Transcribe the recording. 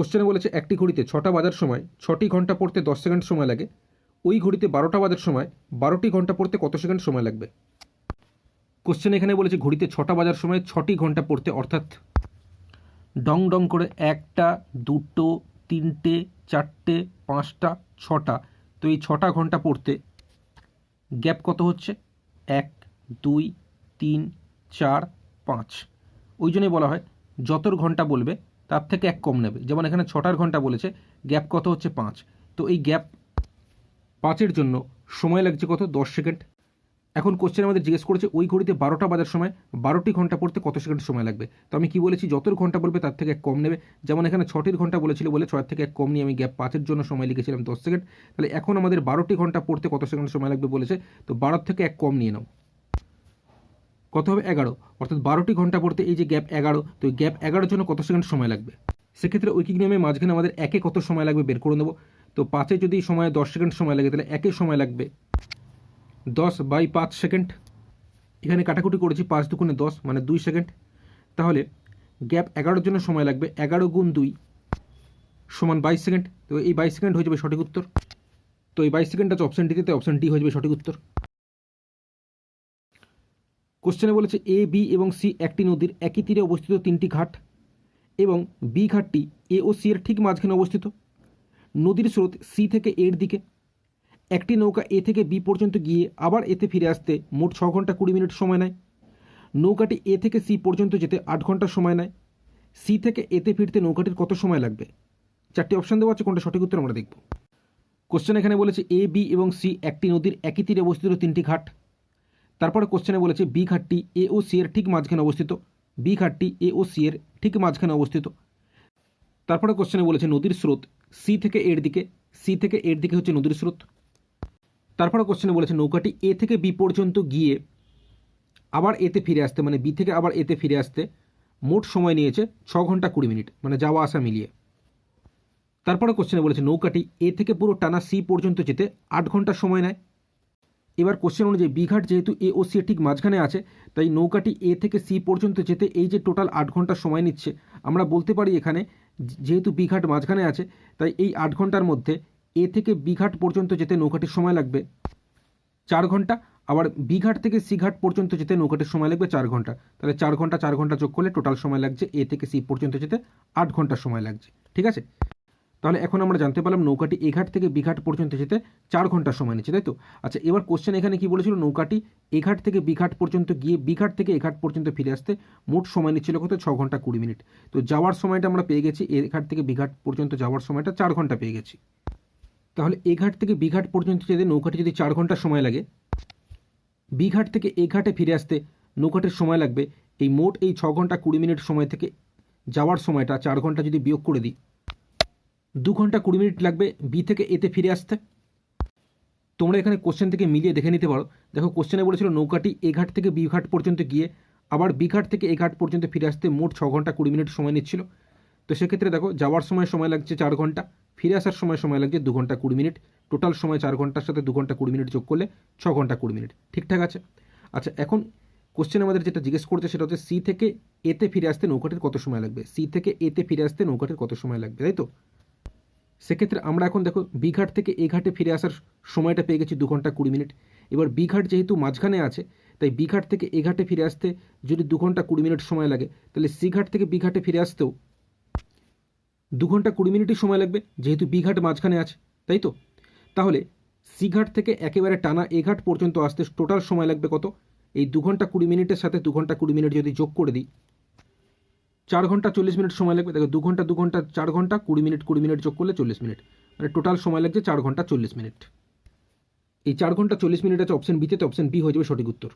কোশ্চেনে বলেছে, একটি ঘড়িতে ছটা বাজার সময় ছটি ঘণ্টা পড়তে দশ সেকেন্ড সময় লাগে। ওই ঘড়িতে বারোটা বাজার সময় বারোটি ঘণ্টা পড়তে কত সেকেন্ড সময় লাগবে? কোশ্চেন এখানে বলেছে, ঘড়িতে ছটা বাজার সময় ছটি ঘণ্টা পড়তে, অর্থাৎ ডং ডং করে একটা, দুটো, তিনটে, চারটে, পাঁচটা, ছটা। তো এই ছটা ঘণ্টা পড়তে গ্যাপ কত হচ্ছে? এক, দুই, তিন, চার, পাঁচ। ওই জন্যই বলা হয়, যতর ঘণ্টা বলবে তার থেকে এক কম নেবে। যেমন এখানে ছটার ঘণ্টা বলেছে, গ্যাপ কত হচ্ছে পাঁচ। তো এই গ্যাপ পাঁচের জন্য সময় লাগছে কত? দশ সেকেন্ড। এখন কোশ্চেন আমাদের জিজ্ঞেস করেছে, ওই ঘড়িতে বারোটা বাজার সময় বারোটি ঘণ্টা পড়তে কত সেকেন্ড সময় লাগবে? তো আমি কি বলেছি, যতর ঘণ্টা বলবে তার থেকে এক কম নেবে। যেমন এখানে ছটির ঘণ্টা বলেছিল বলে ছয়ের থেকে এক কম নিয়ে আমি গ্যাপ পাঁচের জন্য সময় লিখেছিলাম দশ সেকেন্ড। তাহলে এখন আমাদের বারোটি ঘণ্টা পড়তে কত সেকেন্ড সময় লাগবে বলেছে? তো বারোর থেকে এক কম নিয়ে নাও। কত হবে? এগারো। অর্থাৎ বারোটি ঘণ্টা পড়তে এই যে গ্যাপ এগারো, তো এই গ্যাপ এগারোর জন্য কত সেকেন্ড সময় লাগবে? সেক্ষেত্রে ঐকিক নিয়মের মাঝখানে আমাদের একে কত সময় লাগবে বের করে নেব? তো পাঁচে যদি সময় দশ সেকেন্ড সময় লাগে, তাহলে একে সময় লাগবে দশ বাই পাঁচ সেকেন্ড। এখানে কাটাকুটি করেছি, পাঁচ দুগুণে দশ মানে দুই সেকেন্ড। তাহলে গ্যাপ এগারোর জন্য সময় লাগবে এগারো গুণ দুই সমান বাইশ সেকেন্ড। তো এই বাইশ সেকেন্ড হয়ে যাবে সঠিক উত্তর। তো এই বাইশ সেকেন্ড আছে অপশান ডিতে অপশান ডি হয়ে যাবে সঠিক উত্তর। কোশ্চেনে বলেছে এ বি এবং সি একটি নদীর একই তীরে অবস্থিত তিনটি ঘাট এবং বি ঘাটটি এ ও সি এর ঠিক মাঝখানে অবস্থিত। নদীর স্রোত সি থেকে এর দিকে। একটি নৌকা এ থেকে বি পর্যন্ত গিয়ে আবার এতে ফিরে আসতে মোট ছ ঘণ্টা কুড়ি মিনিট সময় নেয়। নৌকাটি এ থেকে সি পর্যন্ত যেতে আট ঘণ্টা সময় নেয়। সি থেকে এতে ফিরতে নৌকাটির কত সময় লাগবে? চারটি অপশান দেওয়া আছে, কোনটা সঠিক উত্তর আমরা দেখব। কোশ্চেন এখানে বলেছে এ বি এবং সি একটি নদীর একই তীরে অবস্থিত তিনটি ঘাট। তারপরে কোশ্চেনে বলেছে বি ঘাটটি এ ও সি এর ঠিক মাঝখানে অবস্থিত। বি ঘাটটি এ ও সি এর ঠিক মাঝখানে অবস্থিত। তারপরে কোশ্চেনে বলেছে, নদীর স্রোত সি থেকে এর দিকে সি থেকে এর দিকে হচ্ছে নদীর স্রোত। তারপরে কোশ্চেনে বলেছে, নৌকাটি এ থেকে বি পর্যন্ত গিয়ে আবার এতে ফিরে আসতে মানে বি থেকে আবার এতে ফিরে আসতে মোট সময় নিয়েছে ছ ঘণ্টা কুড়ি মিনিট মানে যাওয়া আসা মিলিয়ে। তারপরে কোশ্চেনে বলেছে, নৌকাটি এ থেকে পুরো টানা সি পর্যন্ত যেতে আট ঘণ্টা সময় নেয়। এবার কোশ্চেন অনুযায়ী বিঘাট যেহেতু এ ও সি ঠিক মাঝখানে আছে, তাই নৌকাটি এ থেকে সি পর্যন্ত যেতে এই যে টোটাল আট ঘণ্টা সময় নিচ্ছে, আমরা বলতে পারি এখানে যেহেতু বিঘাট মাঝখানে আছে, তাই এই আট ঘণ্টার মধ্যে এ থেকে বিঘাট পর্যন্ত যেতে নৌকাটির সময় লাগবে চার ঘণ্টা, আবার বিঘাট থেকে সি ঘাট পর্যন্ত যেতে নৌকাটির সময় লাগবে চার ঘণ্টা। তাহলে চার ঘণ্টা চার ঘণ্টা যোগ করলে টোটাল সময় লাগছে এ থেকে সি পর্যন্ত যেতে আট ঘণ্টা সময় লাগছে। ঠিক আছে? তাহলে এখন আমরা জানতে পারলাম নৌকাটি এঘাট থেকে বিঘাট পর্যন্ত যেতে চার ঘণ্টা সময় নিচ্ছে, তাই তো? আচ্ছা এবার কোশ্চেন এখানে কি বলেছিল? নৌকাটি এঘাট থেকে বিঘাট পর্যন্ত গিয়ে বিঘাট থেকে এঘাট পর্যন্ত ফিরে আসতে মোট সময় নিচ্ছিল কত? ছ ঘণ্টা কুড়ি মিনিট। তো যাওয়ার সময়টা আমরা পেয়ে গেছি এঘাট থেকে বিঘাট পর্যন্ত যাওয়ার সময়টা চার ঘণ্টা পেয়ে গেছি। তাহলে এঘাট থেকে বিঘাট পর্যন্ত যেতে নৌকাটি যদি চার ঘণ্টা সময় লাগে বিঘাট থেকে এঘাটে ফিরে আসতে নৌকাটির সময় লাগবে। এই মোট এই ছ ঘণ্টা কুড়ি মিনিট সময় থেকে যাওয়ার সময়টা, চার ঘণ্টা যদি বিয়োগ করে দিই দু ঘণ্টা কুড়ি মিনিট লাগবে বি থেকে এতে ফিরে আসতে। তোমরা এখানে কোশ্চেন থেকে মিলিয়ে দেখে নিতে পারো। দেখো কোশ্চেনে বলেছিল নৌকাটি এ ঘাট থেকে বি ঘাট পর্যন্ত গিয়ে, আবার বি ঘাট থেকে এ ঘাট পর্যন্ত ফিরে আসতে মোট ছ ঘণ্টা কুড়ি মিনিট সময় নিচ্ছিল। তো সেক্ষেত্রে দেখো, যাওয়ার সময় সময় লাগছে চার ঘণ্টা, ফিরে আসার সময় সময় লাগছে দু ঘণ্টা কুড়ি মিনিট। টোটাল সময় চার ঘণ্টার সাথে দু ঘণ্টা কুড়ি মিনিট যোগ করলে ছ ঘণ্টা কুড়ি মিনিট। ঠিকঠাক আছে? আচ্ছা এখন কোশ্চেন আমাদের যেটা জিজ্ঞেস করছে সেটা হচ্ছে সি থেকে এতে ফিরে আসতে নৌকাটির কত সময় লাগবে? সি থেকে এতে ফিরে আসতে নৌকাটির কত সময় লাগবে? তাই তো? সেক্ষেত্রে আমরা এখন দেখো বিঘাট থেকে এ ঘাটে ফিরে আসার সময়টা পেয়ে গেছি দু ঘণ্টা কুড়ি মিনিট। এবার বিঘাট যেহেতু মাঝখানে আছে, তাই বিঘাট থেকে এ ঘাটে ফিরে আসতে যদি দু ঘণ্টা কুড়ি মিনিট সময় লাগে, তাহলে সি ঘাট থেকে বিঘাটে ফিরে আসতেও দু ঘণ্টা কুড়ি মিনিটই সময় লাগবে, যেহেতু বিঘাট মাঝখানে আছে, তাই তো? তাহলে সি ঘাট থেকে একেবারে টানা এ ঘাট পর্যন্ত আসতে টোটাল সময় লাগবে কত? এই দু ঘণ্টা কুড়ি মিনিটের সাথে দু ঘণ্টা কুড়ি মিনিট যদি যোগ করে দিই চার ঘণ্টা চল্লিশ মিনিট সময় লাগবে। দেখো, দু ঘণ্টা দু ঘণ্টা, চার ঘণ্টা, কুড়ি মিনিট কুড়ি মিনিট যোগ করলে চল্লিশ মিনিট। মানে টোটাল সময় লাগছে চার ঘণ্টা চল্লিশ মিনিট। এই চার ঘণ্টা চল্লিশ মিনিট আছে অপশন বিতে তো অপশন বি হয়ে যাবে সঠিক উত্তর।